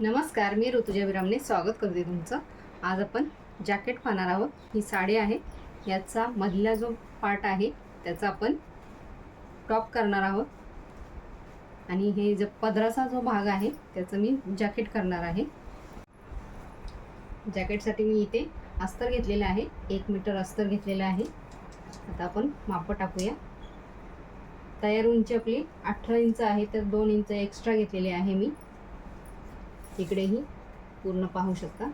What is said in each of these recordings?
नमस्कार मी ऋतुजा विरामने स्वागत करते तुमचं. आज आपण जॅकेट पाहणार आहोत. ही साडी आहे. याचा मधला जो पार्ट आहे त्याचा आपण टॉप करणार आहोत. आणि हे जो पदराचा जो भाग आहे त्याचं मी जॅकेट करणार आहे. जॅकेटसाठी मी इथे अस्तर घेतलेलं आहे. एक मीटर अस्तर घेतलेलं आहे. आता आपण मापं टाकूया. तयार उंची आपली अठरा इंच आहे. तर दोन इंच एक्स्ट्रा घेतलेली आहे मी. इकडेही पूर्ण पाहू शकता.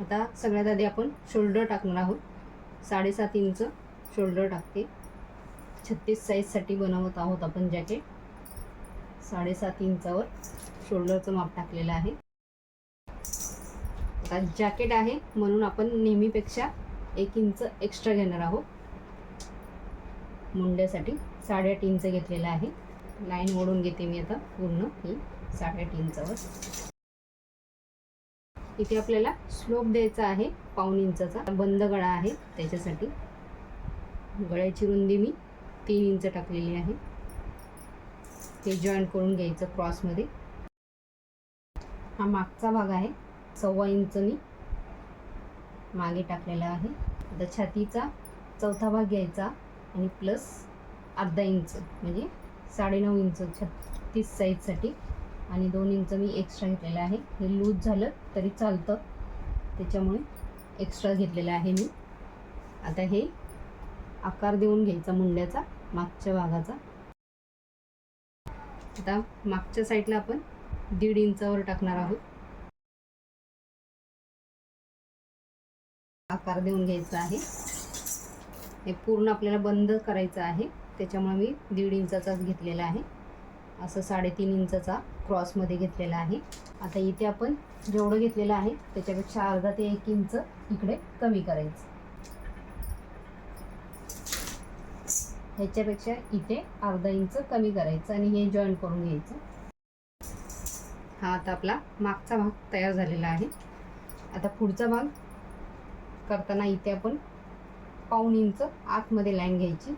आता सगळ्यात आधी आपण शोल्डर टाकणार आहोत. साडेसात इंच शोल्डर टाकते. छत्तीस साईजसाठी बनवत आहोत आपण जॅकेट साडेसात इंचावर शोल्डरचं माप टाकलेलं आहे. आता जॅकेट आहे म्हणून आपण नेहमीपेक्षा एक इंच एक्स्ट्रा घेणार आहोत. मुंड्यासाठी साडेआठ इंच घेतलेलं आहे. लाईन ओढून घेते मी आता पूर्ण. ही साडेआठ इंचावर. इथे आपल्याला स्लोप द्यायचा आहे. पाऊन इंचाचा बंद गळा आहे. त्याच्यासाठी गळ्याची रुंदी मी तीन इंच टाकलेली आहे. हे जॉईन करून घ्यायचं क्रॉसमध्ये हा मागचा भाग आहे. सव्वा इंच मी मागे टाकलेला आहे. आता छातीचा चौथा भाग घ्यायचा आणि प्लस अर्धा इंच म्हणजे साडेनऊ इंच छत्तीस साईजसाठी आणि दोन इंच मी एक्स्ट्रा घेतलेलं आहे. हे लूज झालं तरी चालतं. त्याच्यामुळे एक्स्ट्रा घेतलेलं आहे मी. आता हे आकार देऊन घ्यायचा मुंड्याचा मागच्या भागाचा. आता मागच्या साईडला आपण दीड इंचावर टाकणार आहोत. आकार देऊन घ्यायचा आहे. हे पूर्ण आपल्याला बंद करायचं आहे. त्याच्यामुळे मी दीड इंचाचाच घेतलेला आहे. असं साडेतीन इंचाचा क्रॉसमध्ये घेतलेला आहे. आता इथे आपण जेवढं घेतलेलं आहे त्याच्यापेक्षा अर्धा ते एक इंच इकडे कमी करायचं. ह्याच्यापेक्षा इथे अर्धा इंच कमी करायचं आणि हे जॉईन करून घ्यायचं. हा आता आपला मागचा भाग तयार झालेला आहे. आता पुढचा भाग करताना इथे आपण पाऊण इंच आतमध्ये लाईन घ्यायची.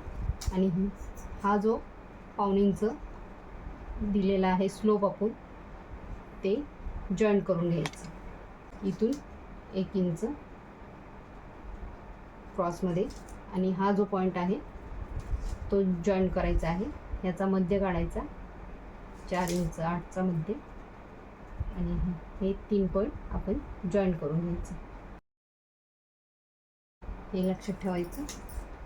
आणि हा जो पाऊण इंच दिलेला आहे स्लोप आपण ते जॉईंट करून घ्यायचं. इथून एक इंच क्रॉसमध्ये आणि हा जो पॉईंट आहे तो जॉईन करायचा आहे. ह्याचा मध्य काढायचा चार इंच आठचा मध्य. आणि हे तीन पॉईंट आपण जॉईन करून घ्यायचं. हे लक्षात ठेवायचं.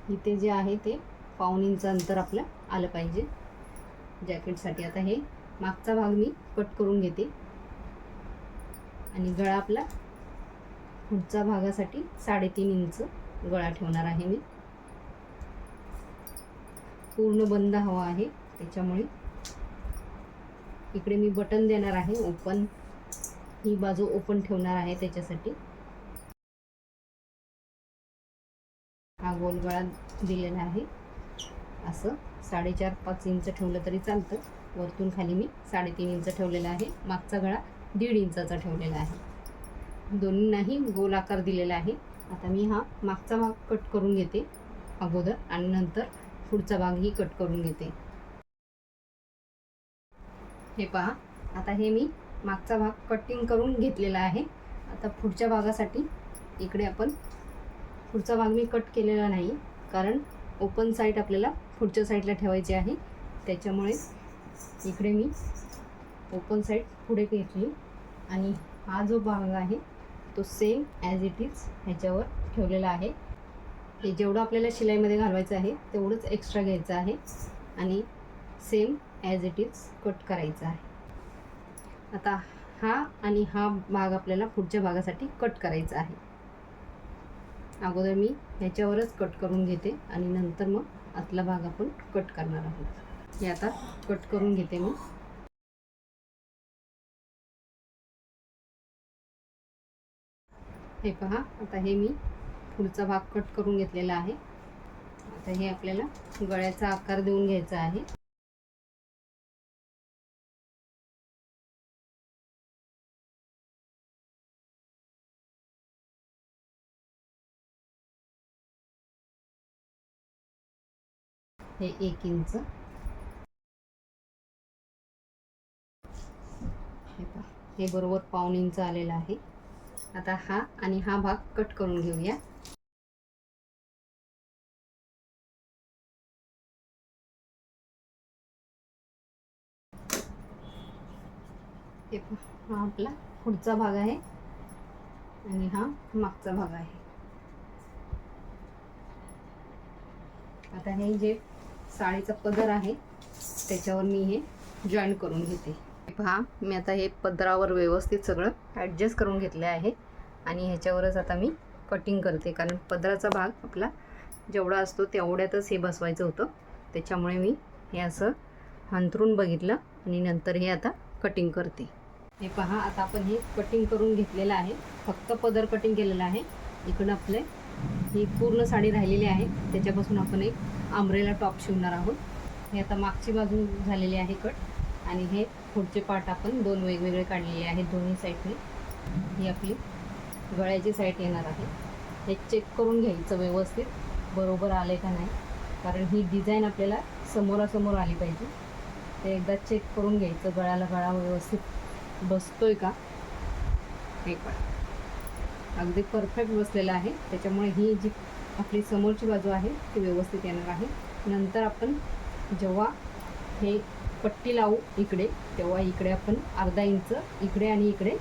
इथे जे आहे ते पाऊन इंच अंतर आपलं आलं पाहिजे. जॅकेटसाठी. आता हे मागचा भाग मी कट करून घेते. आणि गळा आपला पुढच्या भागासाठी साडेतीन इंच गळा ठेवणार आहे मी. पूर्ण बंद हवा आहे त्याच्यामुळे इकडे मी बटन देणार आहे ओपन. ही बाजू ओपन ठेवणार आहे त्याच्यासाठी. हा गोल गळा दिलेला आहे. असं साडेचार पाच इंच ठेवलं तरी चालतं. वरतून खाली मी साडेतीन इंच ठेवलेला आहे. मागचा गळा दीड इंचाचा ठेवलेला आहे. दोन्हींनाही गोल आकार दिलेला आहे. आता मी हा मागचा भाग कट करून घेते अगोदर आणि नंतर पुढचा भागही कट करून घेते. हे पहा आता हे मी मागचा भाग कटिंग करून घेतलेला आहे. आता पुढच्या भागासाठी इकडे आपण पुढचा भाग मी कट केलेला नाही कारण ओपन साईड आपल्याला पुढच्या साईडला ठेवायची आहे. त्याच्यामुळे इकडे मी ओपन साईड पुढे घेतली. आणि हा जो भाग आहे तो सेम ॲज इट इज ह्याच्यावर ठेवलेला आहे. हे जेवढं आपल्याला शिलाईमध्ये घालवायचं आहे तेवढंच एक्स्ट्रा घ्यायचं आहे. आणि same as it is cut करायचं आहे. आता हा आणि हा भाग आपल्याला पुढच्या भागासाठी कट करायचा आहे. अगोदर मी ह्याच्यावरच कट करून घेते आणि नंतर मग आतला भाग आपण कट करणार आहोत. हे आता कट करून घेते मी. हे पहा आता हे मी पुढचा भाग कट करून घेतलेला आहे. आता हे आपल्याला गळ्याचा आकार देऊन घ्यायचा आहे. हे एक इंच. हे बरोबर पाऊण इंच आलेला आहे. आता हा आणि हा भाग कट करून घेऊया. हे हा आपला पुढचा भाग आहे आणि हा मागचा भाग आहे. आता हे जे साडीचा पदर आहे. त्याच्यावर मी हे जॉईन करून घेते. हे पहा मी आता हे पदरावर व्यवस्थित सगळं ॲडजस्ट करून घेतलं आहे. आणि ह्याच्यावरच आता मी कटिंग करते. कारण पदराचा भाग आपला जेवढा असतो तेवढ्यातच हे बसवायचं होतं. त्याच्यामुळे मी हे असं हंतरून बघितलं आणि नंतर हे आता कटिंग करते. हे पहा आता आपण हे कटिंग करून घेतलेलं आहे. फक्त पदर कटिंग केलेलं आहे. इकडं आपले ही पूर्ण साडी राहिलेली आहे. त्याच्यापासून आपण एक आंब्रेला टॉप शिवणार आहोत. हे आता मागची बाजू झालेली आहे कट आणि हे पुढचे पार्ट आपण दोन वेगवेगळे काढलेले आहेत दोन्ही साईडने ही आपली गळ्याची साईड येणार आहे. हे चेक करून घ्यायचं व्यवस्थित बरोबर आले का नाही. कारण ही डिझाईन आपल्याला समोरासमोर आली पाहिजे. ते एकदा चेक करून घ्यायचं गळ्याला गळा व्यवस्थित बसतोय का? हे पण अगदी परफेक्ट बसलेला आहे. त्याच्यामुळे ही जी आपली समोरची बाजू आहे ती व्यवस्थित येणार आहे. नंतर आपण जेव्हा हे पट्टी लावू इकडे तेव्हा इकडे आपण अर्धा इंच इकडे आणि इकडे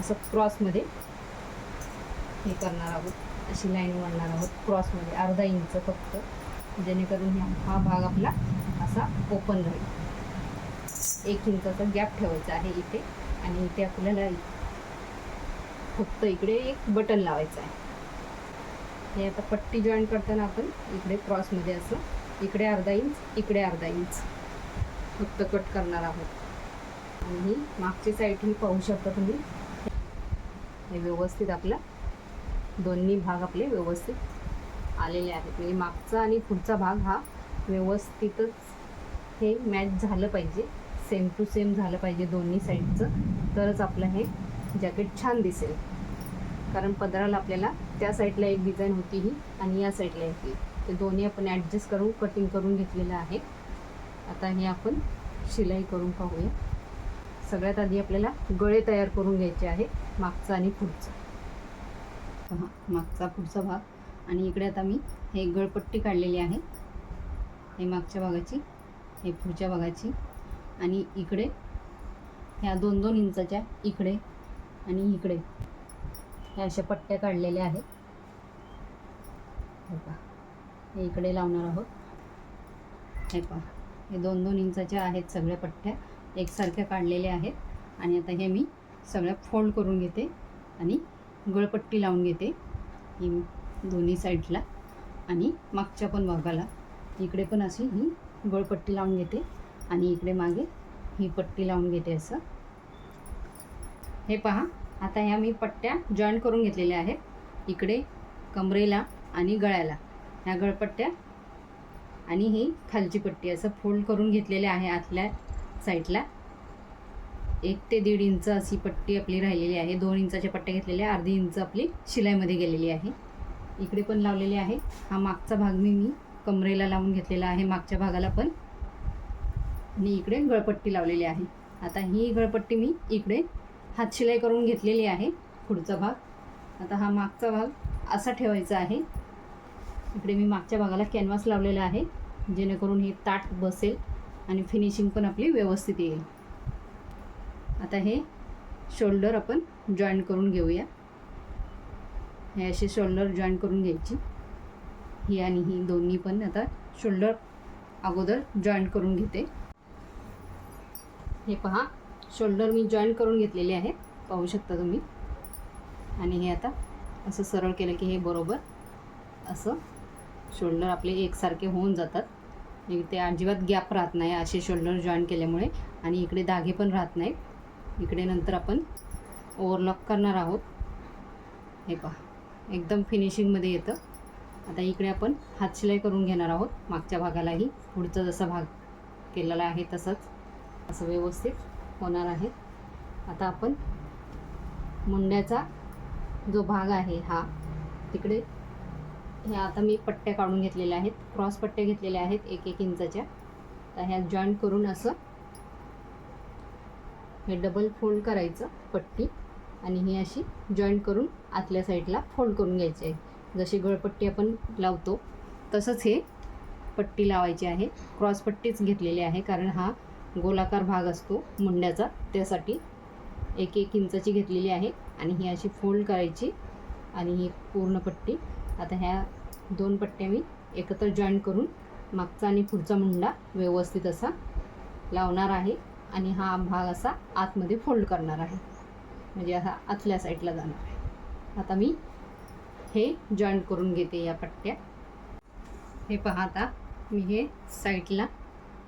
असं क्रॉसमध्ये हे करणार आहोत. अशी लाईन वाढणार आहोत क्रॉसमध्ये अर्धा इंच फक्त. जेणेकरून ह्या हा भाग आपला असा ओपन राहील. एक इंचाचा गॅप ठेवायचा आहे इथे आणि इथे आपल्याला फक्त इकडे एक बटन लावायचं आहे. हे आता पट्टी जॉईन करताना आपण इकडे क्रॉसमध्ये असं इकडे अर्धा इंच इकडे अर्धा इंच फक्त कट करणार आहोत. आणि ही मागची साईड ही पाहू शकता तुम्ही हे व्यवस्थित आपला दोन्ही भाग आपले व्यवस्थित आलेले आहेत. म्हणजे मागचा आणि पुढचा भाग हा व्यवस्थितच हे मॅच झालं पाहिजे. सेम टू सेम झालं पाहिजे दोन्ही साईडचं तरच आपलं हे जॅकेट छान दिसेल. कारण पदराला आपल्याला त्या साईडला एक डिझाईन होती ही आणि या साईडला एक ही. ते दोन्ही आपण ॲडजस्ट करून कटिंग करून घेतलेलं आहे. आता हे आपण शिलाई करून पाहूया. सगळ्यात आधी आपल्याला गळे तयार करून घ्यायचे आहे मागचा आणि पुढचा. पहा मागचा पुढचा भाग. आणि इकडे आता मी हे गळपट्टी काढलेली आहे. हे मागच्या भागाची हे पुढच्या भागाची. आणि इकडे ह्या दोन दोन इंचाच्या इकडे आणि इकडे. ह्या अशा पट्ट्या काढलेल्या आहेत. हे पहा. हे इकडे लावणार आहोत. हे पहा. हे दोन दोन इंचाच्या आहेत सगळ्या पट्ट्या. एकसारख्या काढलेल्या आहेत. आणि आता हे मी सगळ्या फोल्ड करून घेते आणि गळपट्टी लावून घेते. ही दोन्ही साईडला. आणि मागच्या पण भागाला. इकडे पण अशी ही गळपट्टी लावून घेते. आणि इकडे मागे ही पट्टी लावून घेते असं. हे पहा. आता ह्या मी पट्ट्या जॉईन करून घेतलेल्या आहेत. इकडे कमरेला आणि गळ्याला. ह्या गळपट्ट्या आणि ही खालची पट्टी असं फोल्ड करून घेतलेले आहे आतल्या साईडला एक ते दीड इंच अशी पट्टी आपली राहिलेली आहे. दोन इंचाच्या पट्ट्या घेतलेल्या अर्धी इंच आपली शिलाईमध्ये गेलेली आहे. इकडे पण लावलेली आहे. हा मागचा भाग मी मी कमरेला लावून घेतलेला आहे. मागच्या भागाला पण. आणि इकडे गळपट्टी लावलेली आहे. आता ही गळपट्टी मी इकडे हातशिलाई करून घेतलेली आहे. पुढचा भाग. आता हा मागचा भाग असा ठेवायचा आहे. इकडे मी मागच्या भागाला कॅनव्हास लावलेला आहे जेणेकरून हे ताट बसेल आणि फिनिशिंग पण आपली व्यवस्थित येईल. आता हे शोल्डर आपण जॉईन करून घेऊया. हे असे शोल्डर जॉईन करून घ्यायची. ही आणि ही दोन्ही पण आता शोल्डर अगोदर जॉईन करून घेते. हे पहा. शोल्डर मी जॉईन करून घेतलेले आहेत पाहू शकता तुम्ही. आणि हे आता असं सरळ केलं की हे बरोबर असं शोल्डर आपले एकसारखे होऊन जातात. ते अजिबात गॅप राहत नाही असे शोल्डर जॉईन केल्यामुळे आणि इकडे धागे पण राहत नाहीत इकडे नंतर आपण ओव्हरलॉक करणार आहोत. हे पहा एकदम फिनिशिंगमध्ये येतं. आता इकडे आपण हातशिलाई करून घेणार आहोत. मागच्या भागालाही पुढचा जसा भाग केलेला आहे तसंच. असं व्यवस्थित. होणार आहेत. आता आपण मुंड्याचा जो भाग आहे हा तिकडे ह्या आता मी पट्ट्या काढून घेतलेल्या आहेत. क्रॉस पट्ट्या घेतलेल्या आहेत एक एक इंचाच्या. तर ह्या जॉईन करून असं हे डबल फोल्ड करायचं पट्टी आणि ही अशी जॉईंट करून आतल्या साईडला फोल्ड करून घ्यायची आहे. जशी गळपट्टी आपण लावतो तसंच हे पट्टी लावायची आहे. क्रॉस पट्टीच घेतलेली आहे कारण हा गोलाकार भाग असतो मुंड्याचा. त्यासाठी एक एक इंचाची घेतलेली आहे आणि ही अशी फोल्ड करायची आणि ही पूर्ण पट्टी. आता ह्या दोन पट्ट्या मी एकत्र जॉईंट करून मागचा आणि पुढचा मुंडा व्यवस्थित असा लावणार आहे आणि हा भाग असा आतमध्ये फोल्ड करणार आहे. म्हणजे असा आतल्या साईडला जाणार आहे. आता मी हे जॉईंट करून घेते या पट्ट्या. हे पाहता मी हे साईडला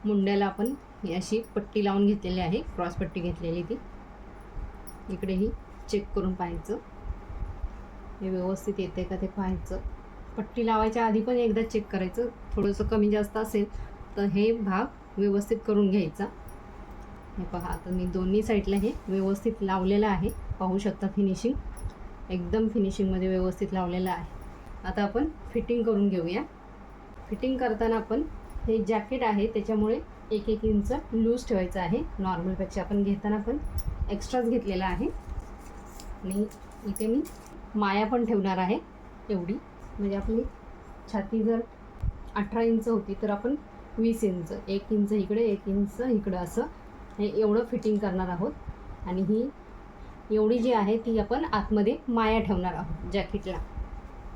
मुंड्याला आपण ही अशी पट्टी लावून घेतलेली आहे. क्रॉस पट्टी घेतलेली ती. इकडेही चेक करून पाहायचं. हे व्यवस्थित येते का ते पाहायचं. पट्टी लावायच्या आधी पण एकदा चेक करायचं. थोडंसं कमी जास्त असेल तर हे भाग व्यवस्थित करून घ्यायचा. हे पहा आता मी दोन्ही साईडला हे व्यवस्थित लावलेलं आहे. पाहू शकता फिनिशिंग एकदम फिनिशिंगमध्ये व्यवस्थित लावलेलं आहे. आता आपण फिटिंग करून घेऊया. फिटिंग करताना आपण हे जॅकेट आहे त्याच्यामुळे एक एक इंच लूज ठेवायचं आहे. नॉर्मलपेक्षा आपण घेताना पण एक्स्ट्राच घेतलेला आहे. आणि इथे मी माया पण ठेवणार आहे एवढी. म्हणजे आपली छाती जर अठरा इंच होती तर आपण वीस इंच एक इंच इकडे एक इंच इकडं असं हे एवढं फिटिंग करणार आहोत. आणि ही एवढी जी आहे ती आपण आतमध्ये माया ठेवणार आहोत जॅकेटला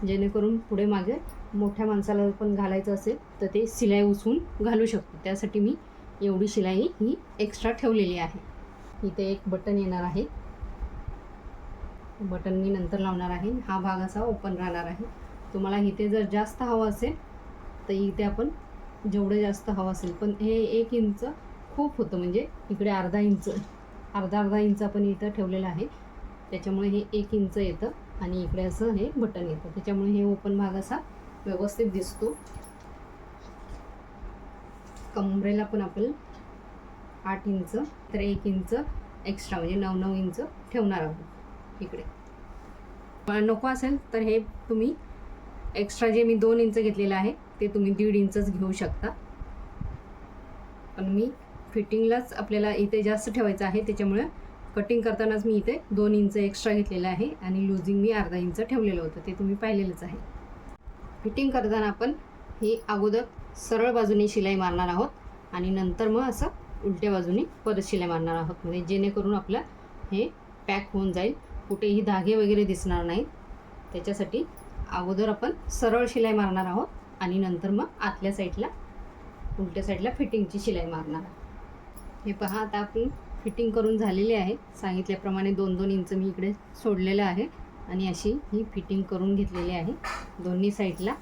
जेणेकरून पुढे मागे मोठ्या माणसाला पण घालायचं असेल तर ते शिलाई उसवून घालू शकतो. त्यासाठी मी एवढी शिलाई ही एक्स्ट्रा ठेवलेली आहे. इथे एक बटन येणार आहे. बटन मी नंतर लावणार आहे. हा भाग असा ओपन राहणार आहे. तुम्हाला इथे जर जास्त हवं असेल तर इथे आपण जेवढं जास्त हवं असेल पण हे एक इंच खूप होतं. म्हणजे इकडे अर्धा इंच अर्धा अर्धा इंच आपण इथं ठेवलेलं आहे. त्याच्यामुळे हे एक इंच येतं आणि इकडे असं हे बटन येतं. त्याच्यामुळे हे ओपन भाग असा व्यवस्थित दिसतो. कमरेला पण आपण आठ इंच तर एक इंच एक्स्ट्रा म्हणजे नऊ नऊ इंच ठेवणार आहोत इकडे. नको असेल तर हे तुम्ही एक्स्ट्रा जे मी दोन इंच घेतलेलं आहे ते तुम्ही दीड इंचच घेऊ शकता. पण मी फिटिंगलाच आपल्याला इथे जास्त ठेवायचं आहे त्याच्यामुळे कटिंग करतानाच मी इथे दोन इंच एक्स्ट्रा घेतलेलं आहे आणि लुझिंग मी अर्धा इंच ठेवलेलं होतं ते तुम्ही पाहिलेलंच आहे. फिटिंग करताना आपण ही अगोदर सरळ बाजूने शिलाई मारणार आहोत आणि नंतर मग असं उलट्या बाजूने परत शिलाई मारणार आहोत. म्हणजे जेणेकरून आपलं हे पॅक होऊन जाईल. कुठेही धागे वगैरे दिसणार नाहीत. त्याच्यासाठी अगोदर आपण सरळ शिलाई मारणार आहोत आणि नंतर मग आतल्या साईडला उलट्या साईडला फिटिंगची शिलाई मारणार आहोत. हे पहा आता आपण फिटिंग करून झालेली आहे. सांगितल्याप्रमाणे दोन दोन इंच मी इकडे सोडलेलं आहे. आणि अशी ही फिटिंग करून घेतलेली आहे. दोन्ही साईडला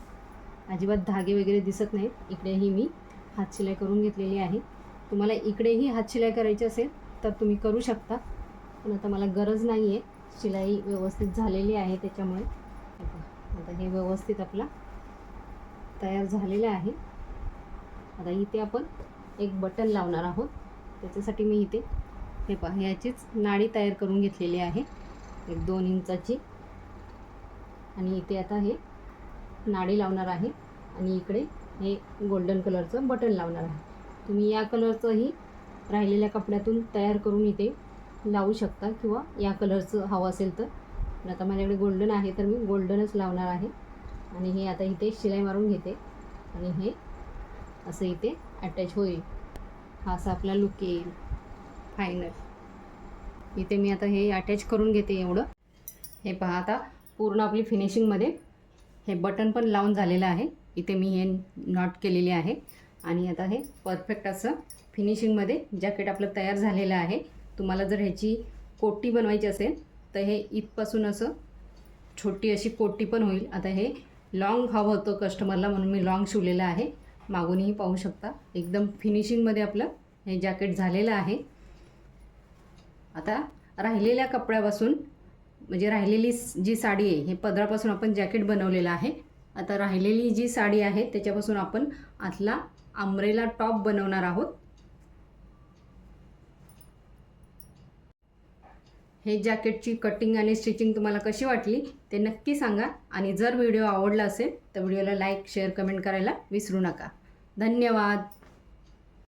अजिबात धागे वगैरे दिसत नाहीत. इकडेही मी हातशिलाई करून घेतलेली आहे. तुम्हाला इकडेही हातशिलाई करायची असेल तर तुम्ही करू शकता. पण आता मला गरज नाही आहे शिलाई व्यवस्थित झालेली आहे त्याच्यामुळे. आता हे व्यवस्थित आपला तयार झालेलं आहे. आता इथे आपण एक बटन लावणार आहोत. त्याच्यासाठी मी इथे हे पहा ह्याचीच नाडी तयार करून घेतलेली आहे. एक दोन इंचाची. आणि इथे आता हे नाडी लावणार आहे. आणि इकडे हे गोल्डन कलरचं बटन लावणार आहे. तुम्ही या कलरचंही राहिलेल्या कपड्यातून तयार करून इथे लावू शकता किंवा या कलरचं हवं असेल तर. पण आता माझ्याकडे गोल्डन आहे तर मी गोल्डनच लावणार आहे. आणि हे आता इथे शिलाई मारून घेते. आणि हे असं इथे अटॅच होईल. हा असा आपला लुक येईल. फायनल इथे मी आता हे अटॅच करून घेते एवढं. हे पहा आता पूर्ण आपली फिनिशिंगमध्ये हे बटन पण लावून झालेलं आहे. इथे मी हे नॉट केलेले आहे. आणि आता हे परफेक्ट असं फिनिशिंगमध्ये जॅकेट आपलं तयार झालेलं आहे. तुम्हाला जर ह्याची कोटी बनवायची असेल तर हे इथपासून असं छोटी अशी कोटी पण होईल. आता हे लॉंग हवं होतं कस्टमरला म्हणून मी लॉंग शिवलेलं आहे. मागूनही पाहू शकता एकदम फिनिशिंगमध्ये आपलं हे जॅकेट झालेलं आहे. आता राहिलेल्या कपड्यापासून म्हणजे राहिलेली जी साडी आहे हे पदरापासून आपण जॅकेट बनवलेलं आहे. आता राहिलेली जी साडी आहे त्याच्यापासून आपण आतला आंब्रेला टॉप बनवणार आहोत. हे जॅकेटची कटिंग आणि स्टिचिंग तुम्हाला कशी वाटली ते नक्की सांगा. आणि जर व्हिडिओ आवडला असेल तर व्हिडिओला लाईक शेअर कमेंट करायला विसरू नका. धन्यवाद!